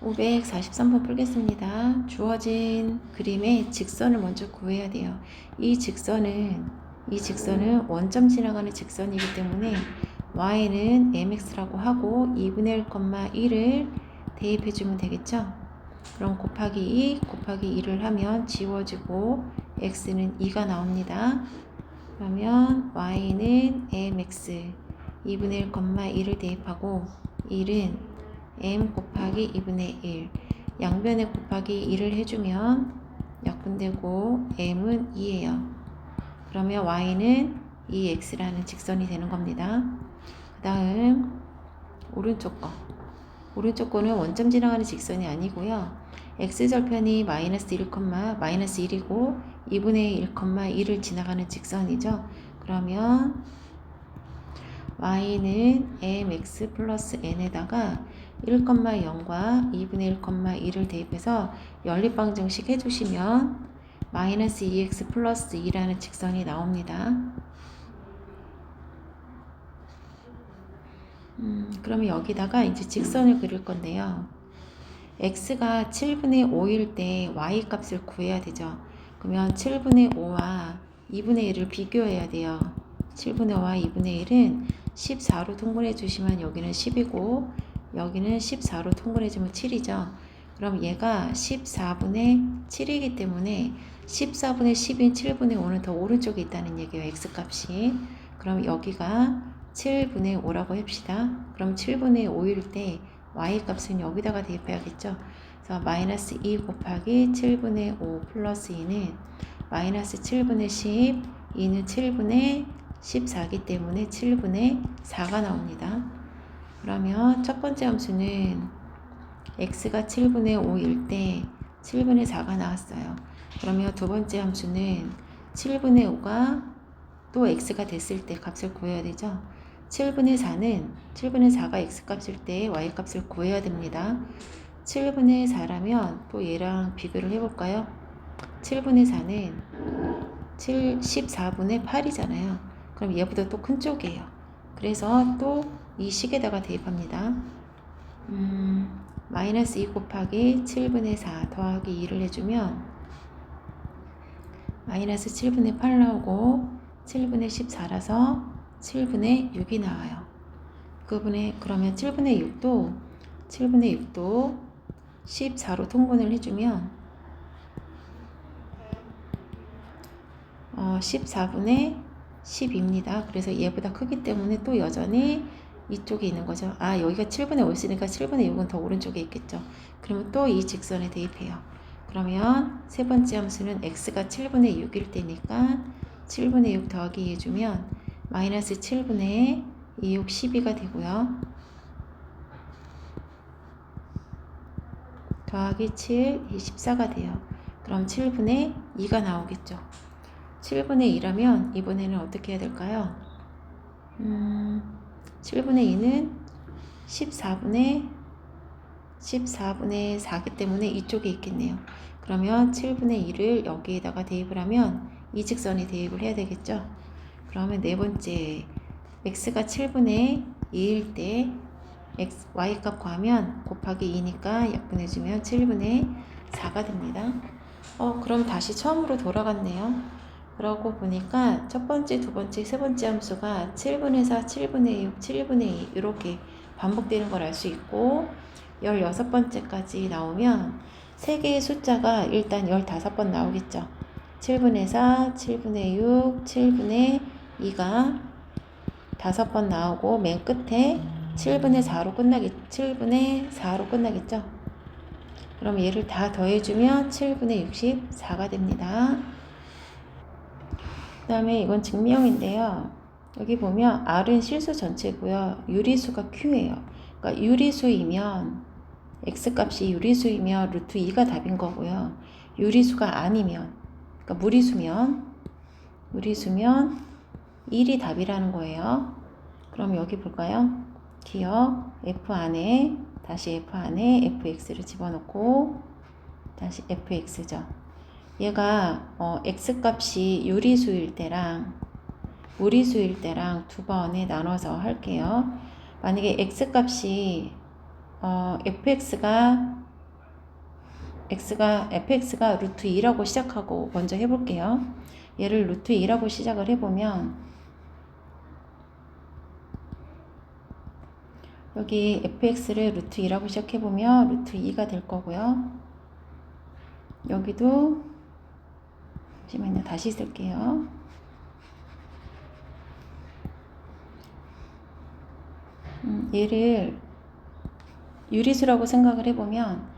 543번 풀겠습니다. 주어진 그림의 직선을 먼저 구해야 돼요. 이 직선은 이 직선은 원점 지나가는 직선이기 때문에 y는 mx라고 하고 2분의 1,1을 대입해 주면 되겠죠? 그럼 곱하기 2 곱하기 2를 하면 지워지고 x는 2가 나옵니다. 그러면 y는 mx 2분의 1,1을 대입하고 1은 m 곱하기 2분의 1 양변에 곱하기 1을 해주면 약분되고 m은 2예요. 그러면 y는 2x라는 직선이 되는 겁니다. 그 다음 오른쪽 거 오른쪽 거는 원점 지나가는 직선이 아니고요. x절편이 마이너스 1, 마이너스 1이고 2분의 1, 1을 지나가는 직선이죠. 그러면 y는 mx 플러스 n에다가 1,0과 2분의 1, 1을 대입해서 연립방정식 해주시면 마이너스 2x 플러스 2라는 직선이 나옵니다. 음, 그러면 여기다가 이제 직선을 그릴 건데요. x가 7분의 5일 때 y 값을 구해야 되죠. 그러면 7분의 5와 2분의 1을 비교해야 돼요. 7분의 5와 2분의 1은 14로 통분해 주시면 여기는 10이고 여기는 14로 통분해 주면 7이죠. 그럼 얘가 14분의 7이기 때문에 14분의 10인 7분의 5는 더 오른쪽에 있다는 얘기예요. x값이. 그럼 여기가 7분의 5라고 합시다. 그럼 7분의 5일 때 y값은 여기다가 대입해야겠죠. 그래서 마이너스 2 곱하기 7분의 5 플러스 2는 마이너스 7분의 10, 2는 7분의 14기 때문에 7분의 4가 나옵니다. 그러면 첫 번째 함수는 x가 7분의 5일 때 7분의 4가 나왔어요. 그러면 두 번째 함수는 7분의 5가 또 x가 됐을 때 값을 구해야 되죠. 7분의 4는 7분의 4가 x값일 때 y값을 구해야 됩니다. 7분의 4라면 또 얘랑 비교를 해볼까요? 7분의 4는 7, 14분의 8이잖아요. 그럼 얘보다 또 큰 쪽이에요. 그래서 또 이 식에다가 대입합니다. 음, 마이너스 2 곱하기 7분의 4 더하기 2를 해주면 마이너스 7분의 8 나오고 7분의 14라서 7분의 6이 나와요. 그분의 그러면 7분의 6도 7분의 6도 14로 통분을 해주면 어, 14분의 10입니다. 그래서 얘보다 크기 때문에 또 여전히 이쪽에 있는 거죠. 아 여기가 7분의 5 있으니까 7분의 6은 더 오른쪽에 있겠죠. 그러면 또 이 직선에 대입해요. 그러면 세 번째 함수는 x가 7분의 6일 때니까 7분의 6 더하기 해주면 마이너스 7분의 2, 6, 12가 되고요. 더하기 7, 24가 돼요. 그럼 7분의 2가 나오겠죠. 7분의 2라면 이번에는 어떻게 해야 될까요? 음, 7분의 2는 14분의 14분의 4기 때문에 이쪽에 있겠네요. 그러면 7분의 2를 여기에다가 대입을 하면 이 직선에 대입을 해야 되겠죠. 그러면 네 번째 x가 7분의 2일 때 x, y값 구하면 곱하기 2니까 약분해주면 7분의 4가 됩니다. 어, 그럼 다시 처음으로 돌아갔네요. 그러고 보니까 첫 번째, 두 번째, 세 번째 함수가 7분의 4, 7분의 6, 7분의 2 이렇게 반복되는 걸 알 수 있고 16번째까지 나오면 세 개의 숫자가 일단 15번 나오겠죠. 7분의 4, 7분의 6, 7분의 2가 다섯 번 나오고 맨 끝에 7분의 4로 끝나겠 7분의 4로 끝나겠죠. 그럼 얘를 다 더해 주면 7분의 64가 됩니다. 그 다음에 이건 증명인데요. 여기 보면 R은 실수 전체고요. 유리수가 Q예요. 그러니까 유리수이면 X값이 유리수이면 루트 2가 답인 거고요. 유리수가 아니면 그러니까 무리수면 무리수면 1이 답이라는 거예요. 그럼 여기 볼까요? 기억 F 안에 다시 F 안에 fx를 집어넣고 다시 fx죠. 얘가 어, x값이 유리수일 때랑 무리수일 때랑 두 번에 나눠서 할게요. 만약에 x값이 어, fx가 x가 fx가 루트 2라고 시작하고 먼저 해볼게요. 얘를 루트 2라고 시작을 해보면 여기 fx를 루트 2라고 시작해보면 루트 2가 될 거고요. 여기도 잠시만요. 다시 쓸게요. 음, 얘를 유리수라고 생각을 해보면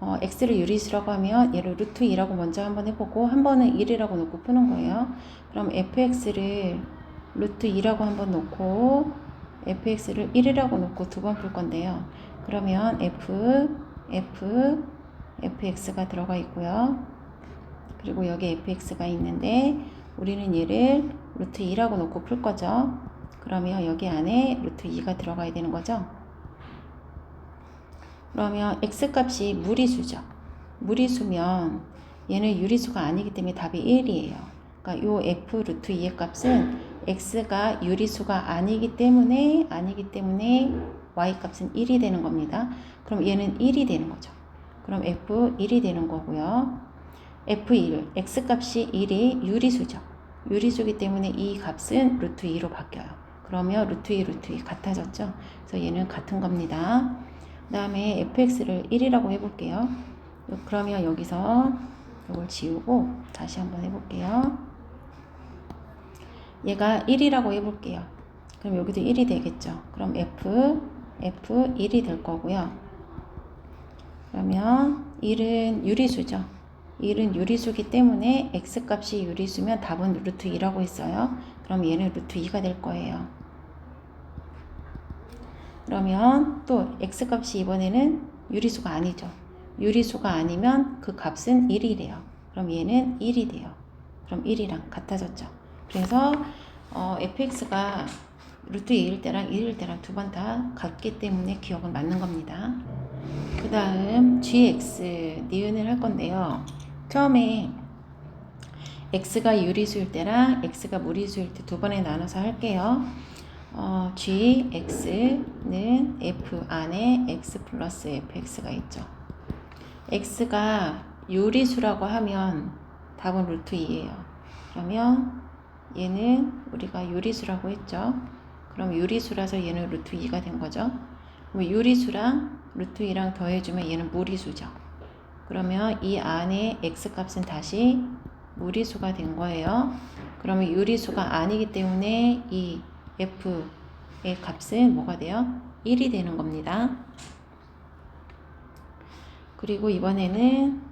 어, x를 유리수라고 하면 얘를 루트 2라고 먼저 한번 해보고 한 번은 1이라고 놓고 푸는 거예요. 그럼 fx를 루트 2라고 한번 놓고 fx를 1이라고 놓고 두 번 풀 건데요. 그러면 f, f, fx가 들어가 있고요. 그리고 여기 fx가 있는데 우리는 얘를 루트 2라고 놓고 풀 거죠. 그러면 여기 안에 루트 2가 들어가야 되는 거죠. 그러면 x값이 무리수죠. 무리수면 얘는 유리수가 아니기 때문에 답이 1이에요. 그러니까 요 f 루트 2의 값은 x가 유리수가 아니기 때문에 아니기 때문에 y 값은 1이 되는 겁니다. 그럼 얘는 1이 되는 거죠. 그럼 f 1이 되는 거고요. F1 x 값이 1이 유리수죠. 유리수기 때문에 이 값은 루트 2로 바뀌어요. 그러면 루트 2 루트 2 같아졌죠. 그래서 얘는 같은 겁니다. 그 다음에 fx를 1이라고 해볼게요. 그러면 여기서 이걸 지우고 다시 한번 해볼게요. 얘가 1이라고 해볼게요. 그럼 여기도 1이 되겠죠. 그럼 f, f 1이 될 거고요. 그러면 1은 유리수죠. 1은 유리수기 때문에 x값이 유리수면 답은 루트 2라고 했어요. 그럼 얘는 루트 2가 될 거예요. 그러면 또 x값이 이번에는 유리수가 아니죠. 유리수가 아니면 그 값은 1이래요. 그럼 얘는 1이 돼요. 그럼 1이랑 같아졌죠. 그래서 어, fx가 루트 2일 때랑 1일 때랑 두 번 다 같기 때문에 기억은 맞는 겁니다. 그 다음 gx 니은을 할 건데요. 처음에 x가 유리수일 때랑 x가 무리수일 때 두 번에 나눠서 할게요. 어, g, x는 f 안에 x 플러스 fx가 있죠. x가 유리수라고 하면 답은 루트 2예요. 그러면 얘는 우리가 유리수라고 했죠. 그럼 유리수라서 얘는 루트 2가 된 거죠. 유리수랑 루트 2랑 더해주면 얘는 무리수죠. 그러면 이 안에 x 값은 다시 무리수가 된 거예요. 그러면 유리수가 아니기 때문에 이 f의 값은 뭐가 돼요? 1이 되는 겁니다. 그리고 이번에는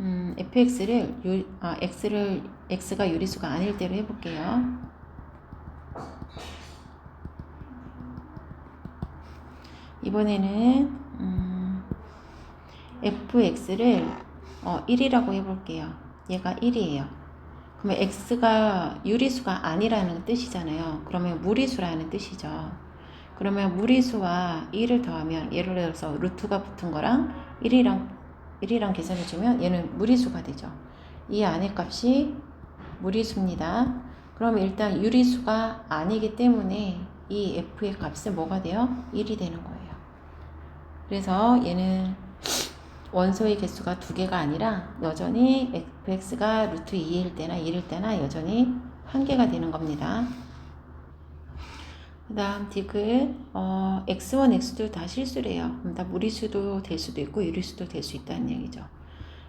음, fx를 유, 아, x를 x가 유리수가 아닐 때로 해볼게요. 이번에는 음, fx를 어, 1이라고 해볼게요. 얘가 1이에요. 그러면 x가 유리수가 아니라는 뜻이잖아요. 그러면 무리수라는 뜻이죠. 그러면 무리수와 1을 더하면 예를 들어서 루트가 붙은 거랑 1이랑 1이랑 계산해 주면 얘는 무리수가 되죠. 이 안의 값이 무리수입니다. 그럼 일단 유리수가 아니기 때문에 이 f의 값은 뭐가 돼요? 1이 되는 거예요. 그래서 얘는 원소의 개수가 두 개가 아니라 여전히 fx가 루트 2일 때나 1일 때나 여전히 한 개가 되는 겁니다. 그 다음 디귿 어, x1, x2 다 실수래요. 그럼 다 무리수도 될 수도 있고 유리수도 될 수 있다는 얘기죠.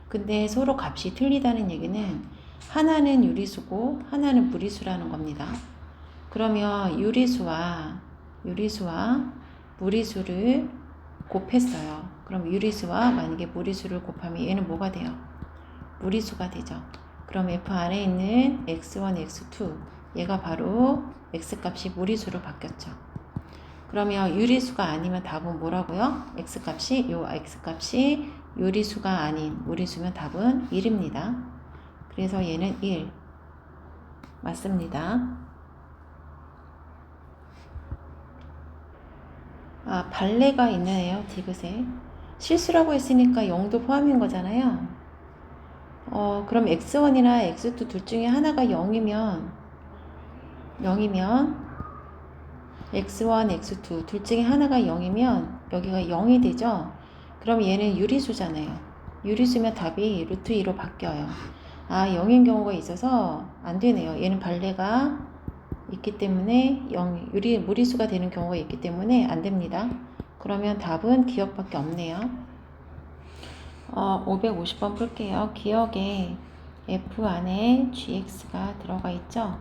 근데 서로 값이 틀리다는 얘기는 하나는 유리수고 하나는 무리수라는 겁니다. 그러면 유리수와 유리수와 무리수를 곱했어요. 그럼 유리수와 만약에 무리수를 곱하면 얘는 뭐가 돼요? 무리수가 되죠. 그럼 F 안에 있는 x1, x2 얘가 바로 x값이 무리수로 바뀌었죠. 그러면 유리수가 아니면 답은 뭐라고요? x값이 요 x값이 유리수가 아닌 무리수면 답은 1입니다. 그래서 얘는 1 맞습니다. 아, 발레가 있네요. 디귿에. 실수라고 했으니까 0도 포함인 거잖아요. 어, 그럼 x1이나 x2 둘 중에 하나가 0이면 0이면 x1, x2 둘 중에 하나가 0이면 여기가 0이 되죠. 그럼 얘는 유리수잖아요. 유리수면 답이 루트 2로 바뀌어요. 아, 0인 경우가 있어서 안 되네요. 얘는 발레가 있기 때문에 0, 유리, 무리수가 되는 경우가 있기 때문에 안 됩니다. 그러면 답은 기억밖에 없네요. 어, 550번 풀게요. 기억에 f 안에 gx가 들어가 있죠.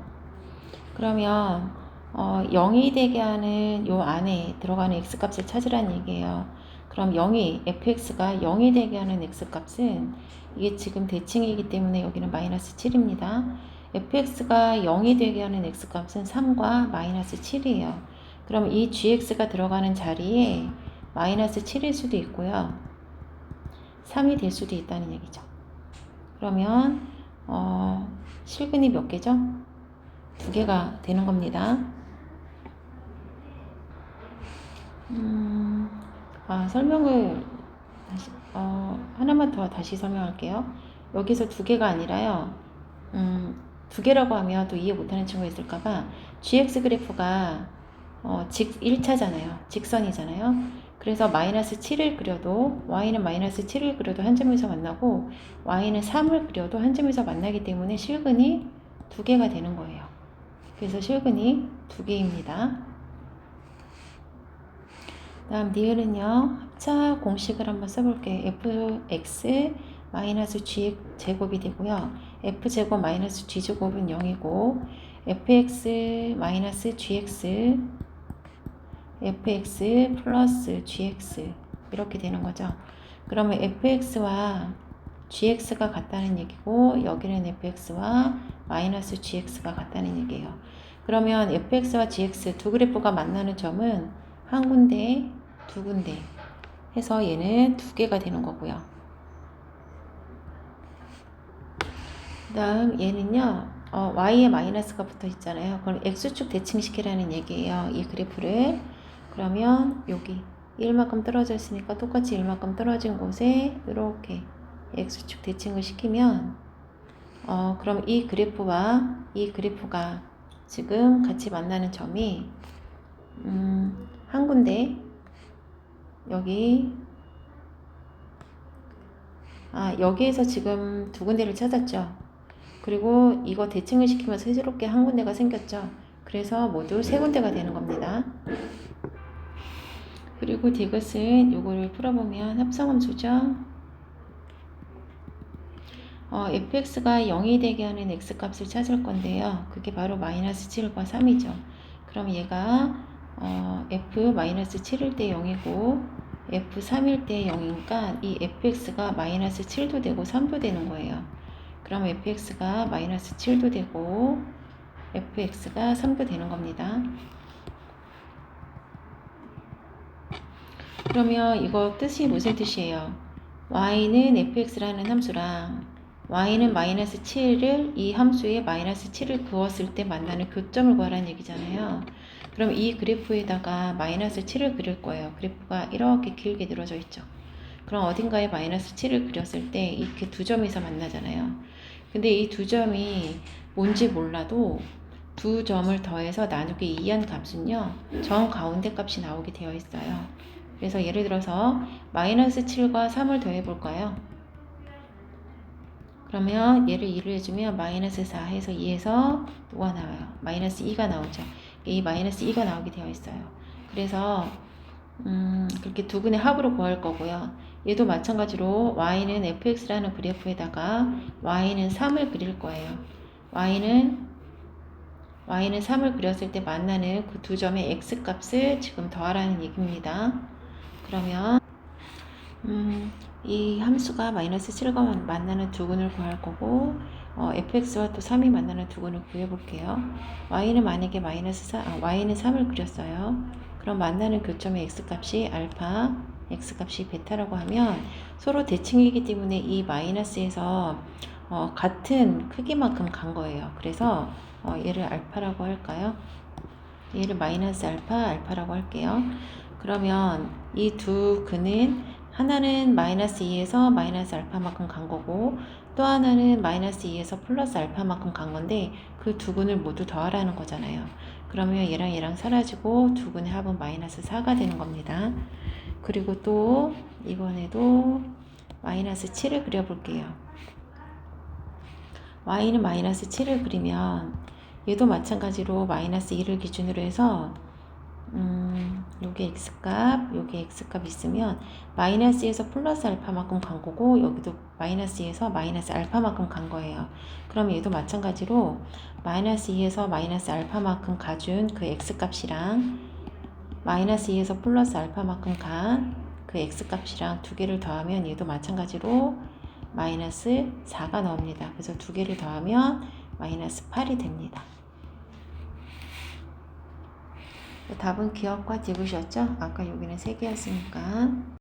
그러면 어, 0이 되게 하는 요 안에 들어가는 x값을 찾으라는 얘기예요. 그럼 0이 fx가 0이 되게 하는 x값은 이게 지금 대칭이기 때문에 여기는 마이너스 7입니다. fx가 0이 되게 하는 x값은 3과 마이너스 7이에요. 그럼 이 gx가 들어가는 자리에 마이너스 7일 수도 있고요. 3이 될 수도 있다는 얘기죠. 그러면 어, 실근이 몇 개죠? 두 개가 되는 겁니다. 음, 아, 설명을 다시, 어, 하나만 더 다시 설명할게요. 여기서 두 개가 아니라요. 음, 두 개라고 하면 또 이해 못하는 친구가 있을까봐 gx 그래프가 어, 직 1차잖아요. 직선이잖아요. 그래서 마이너스 7을 그려도 y는 마이너스 7을 그려도 한 점에서 만나고 y는 3을 그려도 한 점에서 만나기 때문에 실근이 두 개가 되는 거예요. 그래서 실근이 두 개입니다. 다음 니을은요 합차 공식을 한번 써볼게요. fx 마이너스 g 제곱이 되고요. f 제곱 마이너스 g 제곱은 0이고 fx 마이너스 gx fx 플러스 gx 이렇게 되는 거죠. 그러면 fx와 gx가 같다는 얘기고 여기는 fx와 마이너스 gx가 같다는 얘기예요. 그러면 fx와 gx 두 그래프가 만나는 점은 한 군데, 두 군데 해서 얘는 두 개가 되는 거고요. 그 다음 얘는요 어, y에 마이너스가 붙어 있잖아요. 그럼 x축 대칭시키라는 얘기예요. 이 그래프를 그러면 여기 1만큼 떨어져 있으니까 똑같이 1만큼 떨어진 곳에 이렇게 x축 대칭을 시키면 어, 그럼 이 그래프와 이 그래프가 지금 같이 만나는 점이 음, 한 군데 여기 아 여기에서 지금 두 군데를 찾았죠. 그리고 이거 대칭을 시키면서 새롭게 한 군데가 생겼죠. 그래서 모두 세 군데가 되는 겁니다. 그리고 디귿은 요거를 풀어보면 합성함수죠. 어, fx가 0이 되게 하는 x값을 찾을 건데요. 그게 바로 마이너스 7과 3이죠. 그럼 얘가 어, f 마이너스 7일 때 0이고 f 3일 때 0이니까 이 fx가 마이너스 7도 되고 3도 되는 거예요. 그럼 fx가 마이너스 7도 되고 fx가 3도 되는 겁니다. 그러면 이거 뜻이 무슨 뜻이에요? y는 fx라는 함수랑 y는 마이너스 7을 이 함수에 마이너스 7을 그었을 때 만나는 교점을 구하라는 얘기잖아요. 그럼 이 그래프에다가 마이너스 7을 그릴 거예요. 그래프가 이렇게 길게 늘어져 있죠. 그럼 어딘가에 마이너스 7을 그렸을 때 이렇게 두 점에서 만나잖아요. 근데 이 두 점이 뭔지 몰라도 두 점을 더해서 나누기 2한 값은요. 정 가운데 값이 나오게 되어 있어요. 그래서 예를 들어서 마이너스 7과 3을 더해 볼까요? 그러면 얘를 2를 해주면 마이너스 4 해서 2에서 뭐가 나와요? 마이너스 2가 나오죠. 이 마이너스 2가 나오게 되어 있어요. 그래서 음, 그렇게 두 분의 합으로 구할 거고요. 얘도 마찬가지로 y는 fx라는 그래프에다가 y는 3을 그릴 거예요. y는 y는 3을 그렸을 때 만나는 그 두 점의 x 값을 지금 더하라는 얘기입니다. 그러면 음, 이 함수가 마이너스 7과 만나는 두근을 구할 거고 어, fx와 또 3이 만나는 두근을 구해 볼게요. y는 만약에 마이너스 4, 아, y는 3을 그렸어요. 그럼 만나는 교점의 x값이 알파, x값이 베타라고 하면 서로 대칭이기 때문에 이 마이너스에서 어, 같은 크기만큼 간 거예요. 그래서 어, 얘를 알파라고 할까요? 얘를 마이너스 알파, 알파라고 할게요. 그러면 이 두 근은 하나는 마이너스 2에서 마이너스 알파만큼 간 거고 또 하나는 마이너스 2에서 플러스 알파만큼 간 건데 그 두 근을 모두 더하라는 거잖아요. 그러면 얘랑 얘랑 사라지고 두 근의 합은 마이너스 4가 되는 겁니다. 그리고 또 이번에도 마이너스 7을 그려볼게요. y는 마이너스 7을 그리면 얘도 마찬가지로 마이너스 1을 기준으로 해서 음, 요게 x값, 요게 x값 있으면 마이너스에서 플러스 알파만큼 간 거고 여기도 마이너스에서 마이너스 알파만큼 간 거예요. 그럼 얘도 마찬가지로 마이너스 2에서 마이너스 알파만큼 가준 그 x값이랑 마이너스 2에서 플러스 알파만큼 간 그 x값이랑 두 개를 더하면 얘도 마찬가지로 마이너스 4가 나옵니다. 그래서 두 개를 더하면 마이너스 8이 됩니다. 답은 기억과 집으셨죠? 아까 여기는 세 개였으니까.